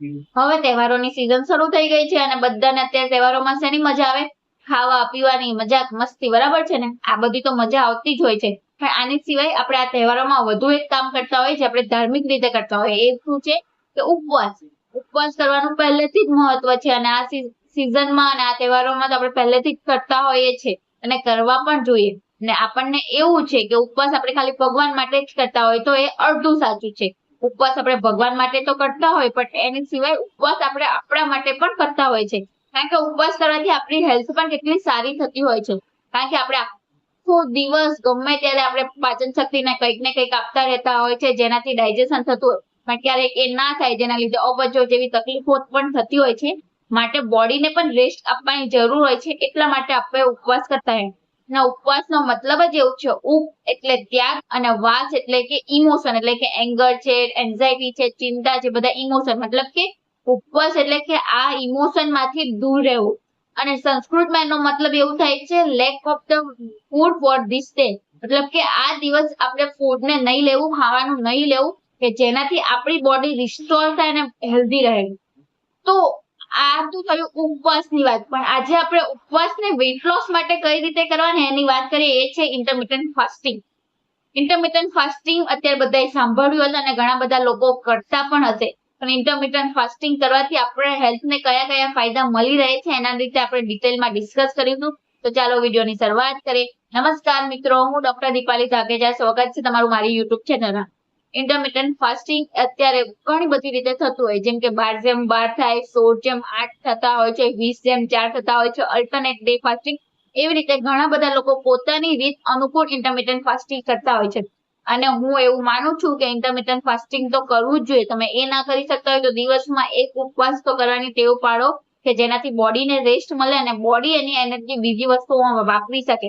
હવે તહેવારોની સિઝન શરૂ થઈ ગઈ છે અને બધાને અત્યારે તહેવારોમાં શેની મજા આવે? ખાવા, પીવાની, મજાક, મસ્તી, બરાબર છે ને? આ બધી તો મજા આવતી જ હોય છે. પણ આની સિવાય આપણે આ તહેવારોમાં વધુ એક કામ કરતા હોય છે આપણે ધાર્મિક રીતે કરતા હોય એ શું છે? કે ઉપવાસ. ઉપવાસ કરવાનું પહેલેથી જ મહત્વ છે અને આ સિઝનમાં અને આ તહેવારોમાં તો આપણે પહેલેથી જ કરતા હોઈએ છે અને કરવા પણ જોઈએ. અને આપણને એવું છે કે ઉપવાસ આપણે ખાલી ભગવાન માટે જ કરતા હોય તો એ અડધું સાચું છે. ઉપવાસ આપણે ભગવાન માટે તો કરતા હોય પણ એની સિવાય ઉપવાસ આપણે આપણા માટે પણ કરતા હોય છે. કારણ કે ઉપવાસ કરવાથી આપણી હેલ્થ પણ કેટલી સારી થતી હોય છે. કારણ કે આપણે આખો દિવસ ગમે ત્યારે આપણે પાચન શક્તિને કંઈક ને કંઈક આપતા રહેતા હોય છે, જેનાથી ડાયજેશન થતું હોય. પણ ક્યારેક એ ના થાય, જેના લીધે અવજો જેવી તકલીફો પણ થતી હોય છે. માટે બોડીને પણ રેસ્ટ આપવાની જરૂર હોય છે. એટલા માટે આપણે ઉપવાસ કરતા હોય. અને ઉપવાસનો મતલબ જ એવું છે. ઉપ એટલે ત્યાગ અને વાસ એટલે કે ઇમોશન એટલે કે એંગર છે એન્ઝાયટી છે, ચિંતા છે, બધા ઇમોશન મતલબ કે ઉપવાસ એટલે કે આ ઇમોશનમાંથી દૂર રહેવું. અને સંસ્કૃતમાં એનો મતલબ એવું થાય છે lack of the food for this day મતલબ કે આ દિવસ આપણે ફૂડ ને નહીં લેવું, ખાવાનું નહીં લેવું, કે જેનાથી આપણી બોડી રિસ્ટોર થાય અને હેલ્ધી રહે. તો આ તો થયું ઉપવાસની વાત. પણ આજે આપણે ઉપવાસને વેઇટ લોસ માટે કઈ રીતે કરવાની એની વાત કરીએ એ છે ઇન્ટરમિટન્ટ ફાસ્ટિંગ ઇન્ટરમિટન્ટ ફાસ્ટિંગ અત્યારે બધાએ સાંભળ્યું હશે અને ઘણા બધા લોકો કરતા પણ હશે. પણ ઇન્ટરમિટન્ટ ફાસ્ટિંગ કરવાથી આપણે હેલ્થને કયા કયા ફાયદા મળી રહે છે એના રીતે આપણે ડિટેલમાં ડિસ્કસ કરીશું તો ચાલો વિડીયોની શરૂઆત કરીએ. નમસ્કાર મિત્રો, હું ડોક્ટર દીપાલી ધાકેજા સ્વાગત છે તમારું મારી યુટ્યુબ ચેનલમાં ઇન્ટરમિટન્ટ ફાસ્ટિંગ અત્યારે ઘણી બધી રીતે થતું હોય. જેમ કે બાર જેમ બાર થાય, સોળ જેમ આઠ થતા હોય છે, વીસ જેમ ચાર થતા હોય છે અલ્ટરનેટ ડે ફાસ્ટિંગ એવી રીતે ઘણા બધા લોકો પોતાની રીત અનુકૂળ ઇન્ટરમિટન્ટ ફાસ્ટિંગ કરતા હોય છે. અને હું એવું માનું છું કે ઇન્ટરમિટન્ટ ફાસ્ટિંગ તો કરવું જ જોઈએ. તમે એ ના કરી શકતા હોય તો દિવસમાં એક ઉપવાસ તો કરવાની ટેવ પાડો કે જેનાથી બોડીને રેસ્ટ મળે અને બોડી એની એનર્જી બીજી વસ્તુઓમાં વાપરી શકે.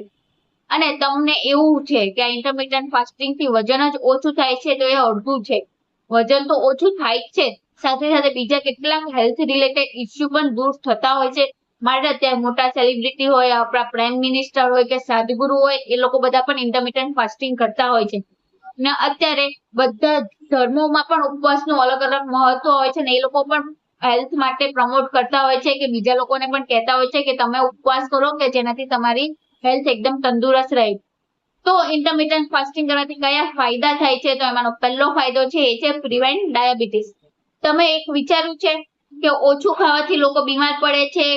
અને તમને એવું છે કે આ ઇન્ટરમિટન્ટ ફાસ્ટિંગથી વજન જ ઓછું થાય છે તો એ અડધું છે. વજન તો ઓછું થાય છે. સાથે સાથે બીજા કેટલાક હેલ્થ રિલેટેડ ઇસ્યુ પણ દૂર થતા હોય છે. માટે અત્યારે મોટા સેલિબ્રિટી હોય, આપણા પ્રાઇમ મિનિસ્ટર હોય કે સાધગુરુ હોય, એ લોકો બધા પણ ઇન્ટરમીડિયન્ટ ફાસ્ટિંગ કરતા હોય છે. ને અત્યારે બધા ધર્મોમાં પણ ઉપવાસનું અલગ અલગ મહત્વ હોય છે ને એ લોકો પણ હેલ્થ માટે પ્રમોટ કરતા હોય છે કે બીજા લોકોને પણ કહેતા હોય છે કે તમે ઉપવાસ કરો કે જેનાથી તમારી હેલ્થ એકદમ તંદુરસ્ત રહે. તો ઇન્ટરમિટન્ટ ફાસ્ટિંગ કરવાથી કયા ફાયદા થાય છે? તો એમાંનો પહેલો ફાયદો છે, એ છે પ્રિવેન્ટ ડાયાબિટીસ તમે એક વિચાર્યું છે કે ઓછું ખાવાથી લોકો બીમાર પડે છે,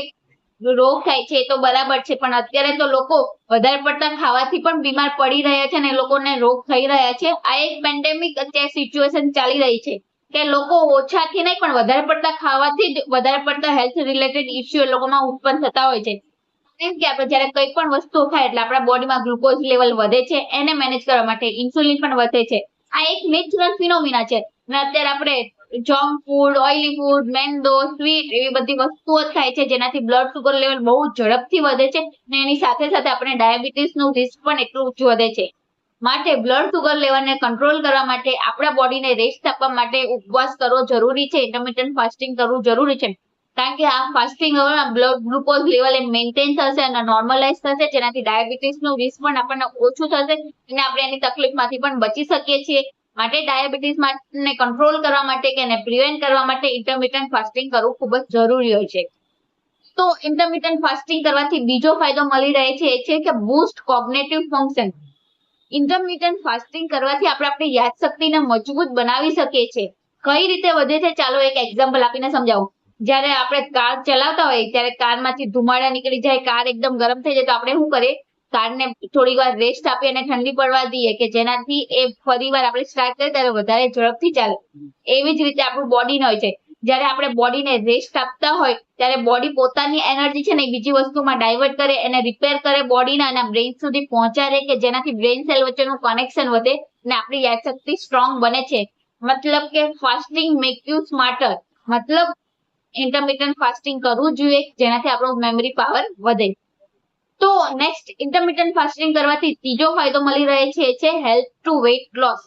રોગ થાય છે તો બરાબર છે, પણ અત્યારે તો લોકો વધારે પડતા ખાવાથી પણ બીમાર પડી રહ્યા છે અને લોકોને રોગ થઈ રહ્યા છે. આ એક પેન્ડેમિક અત્યારે સિચ્યુએશન ચાલી રહી છે કે લોકો ઓછાથી નહીં પણ વધારે પડતા ખાવાથી જ વધારે પડતા હેલ્થ રિલેટેડ ઇસ્યુ એ લોકોમાં ઉત્પન્ન થતા હોય છે. કેમ કે આપણે જ્યારે કંઈ પણ વસ્તુ ખાય એટલે આપણા બોડીમાં ગ્લુકોઝ લેવલ વધે છે, એને મેનેજ કરવા માટે ઇન્સ્યુલિન પણ વધે છે. આ એક નેચરલ ફિનોમિના છે. અને અત્યારે આપણે junk food oily food મેંદો sweet એવી બધી વસ્તુઓ ખાય છે, જેનાથી બ્લડ સુગર લેવલ બહુ ઝડપથી વધે છે અને એની સાથે સાથે આપણે ડાયાબિટીસનું રિસ્ક પણ એટલું ઊંચું વધે છે. માટે બ્લડ સુગર લેવલને કંટ્રોલ કરવા માટે આપણા બોડીને રેસ્ટ આપવા માટે ઉપવાસ કરવો જરૂરી છે ઇન્ટરમિટન્ટ ફાસ્ટિંગ કરવું જરૂરી છે. કારણ કે આ ફાસ્ટિંગ હવે બ્લડ ગ્લુકોઝ લેવલ મેન્ટેન થશે અને નોર્મલાઇઝ થશે, જેનાથી ડાયાબિટીસનું રિસ્ક પણ આપણને ઓછું થશે અને આપણે એની તકલીફમાંથી પણ બચી શકીએ છીએ. માટે ડાયાબિટીસ ને કંટ્રોલ કરવા માટે કે એને પ્રિવેન્ટ કરવા માટે ઇન્ટરમિટન્ટ ફાસ્ટિંગ કરવું ખૂબ જ જરૂરી હોય છે. તો ઇન્ટરમિટન્ટ ફાસ્ટિંગ કરવાથી બીજો ફાયદો મળી રહે છે એ છે કે boost cognitive function intermittent fasting કરવાથી આપણે આપણી યાદશક્તિને મજબૂત બનાવી શકીએ છીએ. કઈ રીતે વધે છે? ચાલો એક એક્ઝામ્પલ આપીને સમજાવું. જ્યારે આપણે કાર ચલાવતા હોય ત્યારે કારમાંથી ધુમાડા નીકળી જાય, કાર એકદમ ગરમ થઈ જાય, તો આપણે શું કરીએ? કારને થોડી વાર રેસ્ટ આપી અને ઠંડી પડવા દઈએ કે જેનાથી એ ફરી વાર આપણે સ્ટાર્ટ કરીએ ત્યારે વધારે ઝડપથી ચાલે. એવી જ રીતે આપણું બોડીને હોય છે. જ્યારે આપણે બોડીને રેસ્ટ આપતા હોય, ત્યારે બોડી પોતાની એનર્જી છે ને બીજી વસ્તુમાં ડાયવર્ટ કરે, એને રિપેર કરે બોડીના અને બ્રેઇન સુધી પહોંચાડે કે જેનાથી બ્રેઇન સેલ વચ્ચેનું કનેક્શન વધે અને આપણી યાદશક્તિ સ્ટ્રોંગ બને છે. મતલબ કે ફાસ્ટિંગ મેક યુ સ્માર્ટર મતલબ ઇન્ટરમિટન્ટ ફાસ્ટિંગ કરવું જોઈએ, જેનાથી આપણો મેમરી પાવર વધે. તો નેક્સ્ટ ઇન્ટરમિટન્ટ ફાસ્ટિંગ કરવાથી ત્રીજો ફાયદો મળી રહે છે, એ છે health two weight loss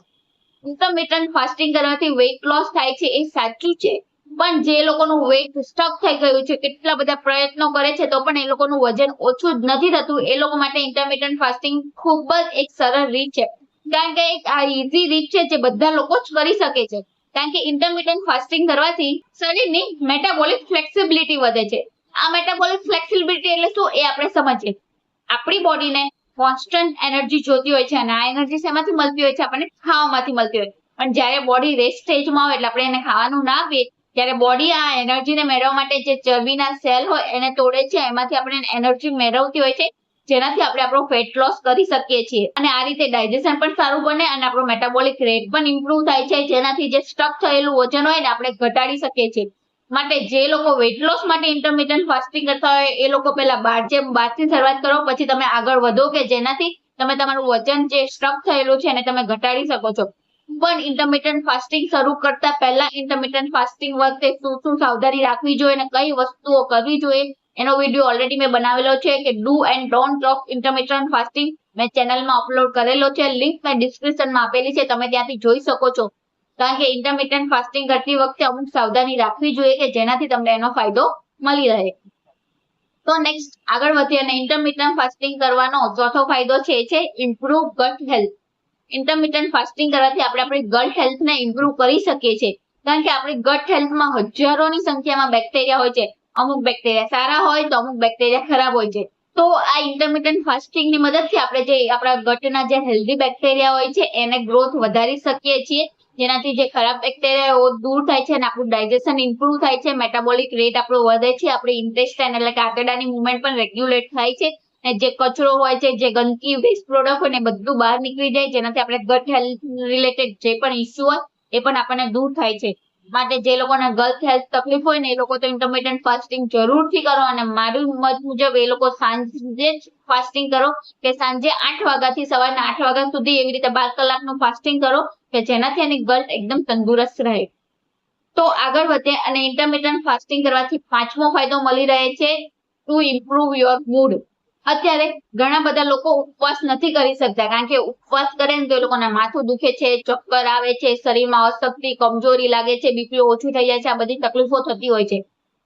intermittent fasting કરવાથી વેઇટ લોસ થાય છે, એ સાચું છે. પણ જે લોકોનું વેઇટ સ્ટક થઈ ગયું છે, કેટલા બધા પ્રયત્નો કરે છે, તો પણ એ લોકોનું વજન ઓછું જ નથી થતું. એ લોકો માટે ઇન્ટરમીડિયન્ટ ફાસ્ટિંગ ખૂબ જ એક સરળ રીત છે. કારણ કે એક આ ઇઝી રીત છે, જે બધા લોકો જ કરી શકે છે. કારણ કે ઇન્ટરમિટન્ટ ફાસ્ટિંગ કરવાથી શરીરની મેટાબોલિક ફ્લેક્સિબિલિટી વધે છે. આ મેટાબોલિક ફ્લેક્સિબિલિટી એટલે શું એ આપણે સમજીએ. આપણી બોડીને કોન્સ્ટન્ટ એનર્જી જોતી હોય છે અને આ એનર્જી શેમાંથી મળતી હોય છે? આપણને ખાવામાંથી મળતી હોય. પણ જ્યારે બોડી રેસ્ટ સ્ટેજમાં હોય એટલે આપણે એને ખાવાનું ના આપીએ, ત્યારે બોડી આ એનર્જીને મેળવવા માટે જે ચરબીના સેલ હોય એને તોડે છે. એમાંથી આપણે એનર્જી મેળવતી હોય છે. જેનાથી આપણે આપણો ફેટ લોસ કરી શકીએ છીએ. અને આ રીતે ડાયજેશન પણ સારું બને અને આપણો મેટાબોલિક રેટ પણ ઇમ્પ્રુવ થાય છે. જેનાથી જે સ્ટક થયેલું વજન હોય ને, આપણે ઘટાડી શકીએ છીએ. માટે જે લોકો વેટ લોસ માટે ઇન્ટરમિટન્ટ ફાસ્ટિંગ કરતા હોય, એ લોકો પહેલા બાર જે બારથી શરૂઆત કરો, પછી તમે આગળ વધો કે જેનાથી તમે તમારું વજન જે સ્ટક થયેલું છે એને તમે ઘટાડી શકો છો. પણ ઇન્ટરમિટન્ટ ફાસ્ટિંગ શરૂ કરતા પહેલા ઇન્ટરમિટન્ટ ફાસ્ટિંગ વખતે શું શું સાવધાની રાખવી જોઈએ અને કઈ વસ્તુઓ કરવી જોઈએ એનો વીડિયો ઓલરેડી મેં બનાવેલો છે કે do and don't of intermittent fasting મેં ચેનલમાં અપલોડ કરેલો છે. લિંક મેં ડિસ્ક્રિપ્શનમાં આપેલી છે. તમે ત્યાંથી જોઈ શકો છો. કારણ કે ઇન્ટરમિટન્ટ ફાસ્ટિંગ કરતી વખતે અમુક સાવધાની રાખવી જોઈએ કે જેનાથી તમને એનો ફાયદો મળી રહે. તો નેક્સ્ટ આગળ વધીએ અને ઇન્ટરમિટન્ટ ફાસ્ટિંગ કરવાનો ચોથો ફાયદો છે એ છે improve gut health intermittent fasting કરવાથી આપણે આપણી ગટ હેલ્થને ઇમ્પ્રુવ કરી શકીએ છીએ. કારણ કે આપણી ગટ હેલ્થમાં હજારોની સંખ્યામાં બેક્ટેરિયા હોય છે. અમુક બેક્ટેરિયા સારા હોય તો અમુક બેક્ટેરિયા ખરાબ હોય છે. તો આ ઇન્ટરમિટન્ટ ફાસ્ટિંગની મદદથી આપણે જે આપણા ગટના જે હેલ્ધી બેક્ટેરિયા હોય છે, એને ગ્રોથ વધારી શકીએ છીએ. જેનાથી જે ખરાબ બેક્ટેરિયા દૂર થાય છે અને આપણું ડાયજેશન ઇમ્પ્રુવ થાય છે મેટાબોલિક રેટ આપણો વધે છે, આપણી ઇન્ટેસ્ટાઇન એટલે કે આંતરડાની મુવમેન્ટ પણ રેગ્યુલેટ થાય છે. અને જે કચરો હોય છે, જે ગંદકી વેસ્ટ પ્રોડક્ટ હોય ને બધું બહાર નીકળી જાય. જેનાથી આપણે ગટ હેલ્થ રિલેટેડ જે પણ ઇસ્યુ હોય, એ પણ આપણને દૂર થાય છે. માટે જે લોકોને ગર્લ્સ હેલ્થ તકલીફ હોય ને એ લોકો તો ઇન્ટરમિટન્ટ ફાસ્ટિંગ જરૂરથી કરો અને મારું મત મુજબ એ લોકો સાંજે જ ફાસ્ટિંગ કરો કે સાંજે આઠ વાગ્યાથી સવારના આઠ વાગ્યા સુધી એવી રીતે બાર કલાકનું ફાસ્ટિંગ કરો કે જેનાથી એની ગર્લ એકદમ તંદુરસ્ત રહે. તો આગળ વધે અને ઇન્ટરમિટન્ટ ફાસ્ટિંગ કરવાથી પાંચમો ફાયદો મળી રહે છે ટુ ઇમ્પ્રુવ યોર મૂડ અત્યારે ઘણા બધા લોકો ઉપવાસ નથી કરી શકતા, કારણ કે ઉપવાસ કરે ને તો એ લોકોના માથું દુખે છે, ચક્કર આવે છે, શરીરમાં અશક્તિ, કમજોરી લાગે છે બીપી ઓછું થઈ જાય છે, આ બધી તકલીફો થતી હોય છે.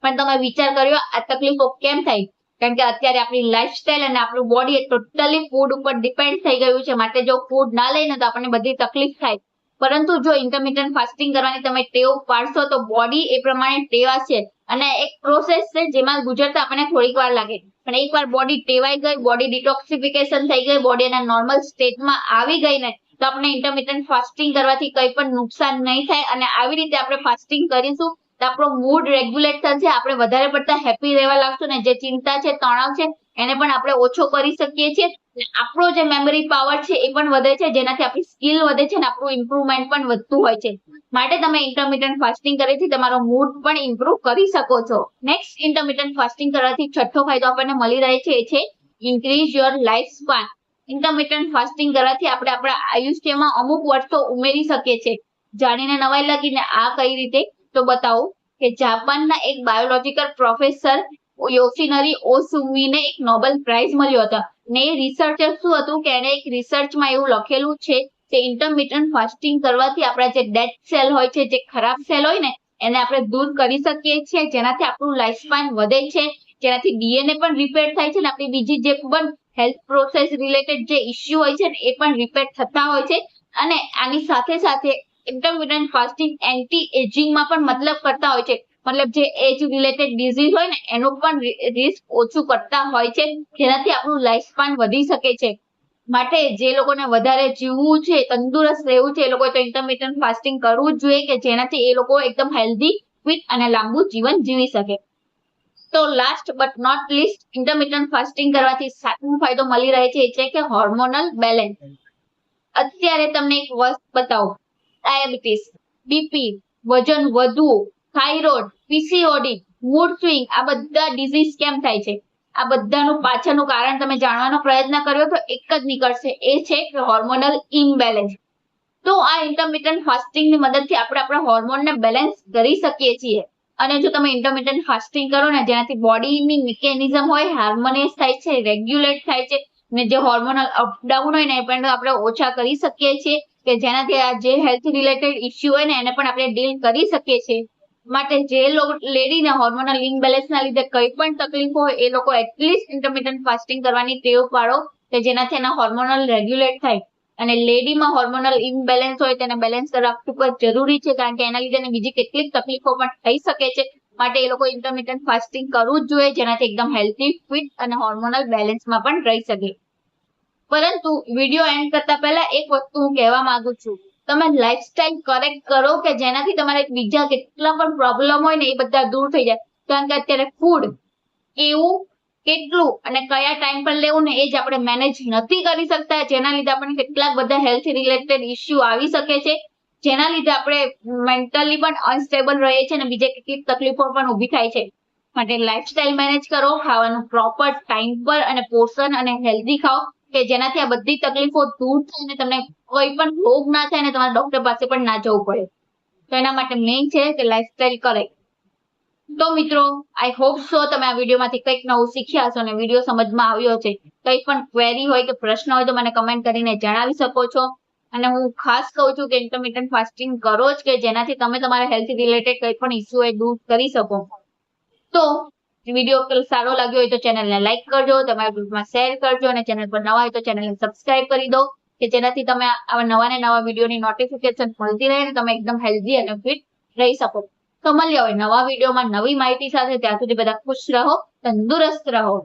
પણ તમે વિચાર કર્યો, આ તકલીફો કેમ થાય કારણ કે અત્યારે આપણી લાઈફસ્ટાઈલ અને આપણું બોડી ટોટલી ફૂડ ઉપર ડિપેન્ડ થઈ ગયું છે, માટે જો ફૂડ ના લઈને તો આપણને બધી તકલીફ થાય. પરંતુ જો ઇન્ટરમિટન્ટ ફાસ્ટિંગ કરવાની તમે ટેવ પાડશો તો બોડી એ પ્રમાણે ટેવાશે અને એક પ્રોસેસ છે જેમાં ગુજરતા આપણને થોડીક વાર લાગે. પણ એકવાર બોડી ટેવાઈ ગઈ બોડી ડિટોક્સિફિકેશન થઈ ગઈ બોડી એના નોર્મલ સ્ટેટમાં આવી ગઈ ને, તો આપણે ઇન્ટરમિટન્ટ ફાસ્ટિંગ કરવાથી કંઈ પણ નુકસાન નહીં થાય અને આવી રીતે આપણે ફાસ્ટિંગ કરીશું, તો આપણો મૂડ રેગ્યુલેટ થશે, આપણે વધારે પડતા હેપી રહેવા લાગશું ને, જે ચિંતા છે, તણાવ છે, એને પણ આપણે ઓછો કરી શકીએ છીએ. આપણો જે મેમરી પાવર છે એ પણ વધે છે, જેનાથી આપણી સ્કિલ વધે છે અને આપણું ઇમ્પ્રુવમેન્ટ પણ વધતું હોય છે. માટે તમે ઇન્ટરમીડિયન્ટ ફાસ્ટિંગ કરવાથી તમારો મૂડ પણ ઇમ્પ્રુવ કરી શકો છો. નેક્સ્ટ ઇન્ટરમીડિયન્ટ ફાસ્ટિંગ કરવાથી છઠ્ઠો ફાયદો આપણને મળી રહે છે એ છે increase your life span intermittent fasting કરવાથી આપણે આપણા આયુષ્યમાં અમુક વર્ષો ઉમેરી શકીએ છીએ. જાણીને નવાઈ લાગીને આ કઈ રીતે? તો બતાવો કે જાપાનના એક બાયોલોજીકલ પ્રોફેસર યોશિનરી ઓસુમીને એક નોબેલ પ્રાઇઝ મળ્યો હતો. ને રિસર્ચર શું હતું કે એને એક રિસર્ચમાં એવું લખેલું છે કે ઇન્ટરમિટન્ટ ફાસ્ટિંગ કરવાથી આપણા જે ડેડ સેલ હોય છે, જે ખરાબ સેલ હોય ને, એને આપણે દૂર કરી શકીએ છીએ, જેનાથી આપણું લાઈફ સ્પાન વધે છે, જેનાથી ડીએનએ પણ રિપેર થાય છે ને, આપણી બીજી જે પણ હેલ્થ પ્રોસેસ રિલેટેડ જે ઇસ્યુ હોય છે ને, એ પણ રિપેર થતા હોય છે. અને આની સાથે સાથે ઇન્ટરમિટન્ટ ફાસ્ટિંગ એન્ટી એજિંગમાં પણ મતલબ કરતા હોય છે. મતલબ જે એજ રિલેટેડ ડિઝીઝ હોય ને, એનું પણ રિસ્ક ઓછું કરતા હોય છે. જેનાથી આપણું લાઈફ સ્પાન વધી શકે છે. માટે જે લોકોને વધારે જીવવું છે, તંદુરસ્ત રહેવું છે, એ લોકોએ તો ઇન્ટરમિટન્ટ ફાસ્ટિંગ કરવું જોઈએ કે જેનાથી એ લોકો એકદમ હેલ્ધી ફિટ અને લાંબુ જીવન જીવી શકે. તો last but not least intermittent fasting કરવાથી સાતમો ફાયદો મળી રહે છે, એ છે કે હોર્મોનલ બેલેન્સ અત્યારે તમને એક વસ્તુ બતાવો. ડાયાબિટીસ, બીપી, વજન વધવું થાઇરોઇડ પીસીઓડી મૂડ સ્વિંગ આ બધા ડિઝીઝ કેમ થાય છે? આ બધાનું પાછળનું કારણ તમે જાણવાનો પ્રયત્ન કર્યો તો એક જ નીકળશે. એ છે કે હોર્મોનલ ઇમ્બેલેન્સ તો આ ઇન્ટરમિટન્ટ ફાસ્ટિંગની મદદથી આપણે આપણા હોર્મોનને બેલેન્સ કરી શકીએ છીએ. અને જો તમે ઇન્ટરમિટન્ટ ફાસ્ટિંગ કરો ને, જેનાથી બોડીની મિકેનિઝમ હોય હાર્મોનિયસ થાય છે રેગ્યુલેટ થાય છે, ને જે હોર્મોનલ અપડાઉન હોય ને, એ પણ આપણે ઓછા કરી શકીએ છીએ, કે જેનાથી આ જે હેલ્થ રિલેટેડ ઇસ્યુ હોય ને, એને પણ આપણે ડીલ કરી શકીએ છીએ. માટે જે લેડીને હોર્મોનલ ઇમ્બેલેન્સના લીધે કંઈ પણ તકલીફ હોય, એ લોકો એટલીસ્ટ ઇન્ટરમિટન્ટ ફાસ્ટિંગ કરવાની ટેવ પાડો કે જેનાથી એના હોર્મોનલ રેગ્યુલેટ થાય. અને લેડીમાં હોર્મોનલ ઇમ્બેલેન્સ હોય, તેને બેલેન્સ કરવા ખૂબ જ જરૂરી છે, કારણ કે એના લીધે બીજી કેટલીક તકલીફો પણ થઈ શકે છે. માટે એ લોકો ઇન્ટરમિટન્ટ ફાસ્ટિંગ કરવું જ જોઈએ, જેનાથી એકદમ હેલ્ધી ફિટ અને હોર્મોનલ બેલેન્સમાં પણ રહી શકે. પરંતુ વીડિયો એન્ડ કરતા પહેલા એક વસ્તુ હું કહેવા માંગુ છું. તમે લાઈફસ્ટાઈલ કરેક્ટ કરો કે જેનાથી તમારે બીજા કેટલા પણ પ્રોબ્લેમ હોય ને એ બધા દૂર થઈ જાય. કારણ કે અત્યારે ફૂડ કેવું, કેટલું અને કયા ટાઈમ પર લેવું ને એ જ આપણે મેનેજ નથી કરી શકતા. જેના લીધે આપણને કેટલાક બધા હેલ્થ રિલેટેડ ઇસ્યુ આવી શકે છે. જેના લીધે આપણે મેન્ટલી પણ અનસ્ટેબલ રહીએ છીએ અને બીજે કેટલીક તકલીફો પણ ઊભી થાય છે. માટે લાઈફસ્ટાઈલ મેનેજ કરો, ખાવાનું પ્રોપર ટાઈમ પર અને પોષણ અને હેલ્ધી ખાઓ. કે જેનાથી આ બધી તકલીફો દૂર થાય અને તમને કોઈ પણ રોગ ના થાય અને તમારા ડોક્ટર પાસે પણ ના જવું પડે. તો એના માટે મેઇન છે કે લાઈફસ્ટાઈલ કરે. તો મિત્રો આઈ હોપ સો તમે આ વિડીયોમાંથી કંઈક નવું શીખ્યા હશો અને વીડિયો સમજમાં આવ્યો છે કંઈ પણ ક્વેરી હોય કે પ્રશ્ન હોય તો મને કમેન્ટ કરીને જણાવી શકો છો. અને હું ખાસ કહું છું કે ઇન્ટરમિટન્ટ ફાસ્ટિંગ કરો જ કે જેનાથી તમે તમારા હેલ્થ રિલેટેડ કંઈ પણ ઇસ્યુ હોય દૂર કરી શકો. તો વીડિયો સારો લાગ્યો હોય તો ચેનલને લાઈક કરજો, તમારા ગ્રુપમાં શેર કરજો અને ચેનલ પર નવા હોય તો ચેનલને સબસ્ક્રાઇબ કરી દો, કે જેનાથી તમે આવા નવા ને નવા વિડીયોની નોટિફિકેશન મળતી રહે અને તમે એકદમ હેલ્ધી અને ફિટ રહી શકો. તો મળ્યા હોય નવા વિડીયોમાં નવી માહિતી સાથે, ત્યાં સુધી બધા ખુશ રહો, તંદુરસ્ત રહો.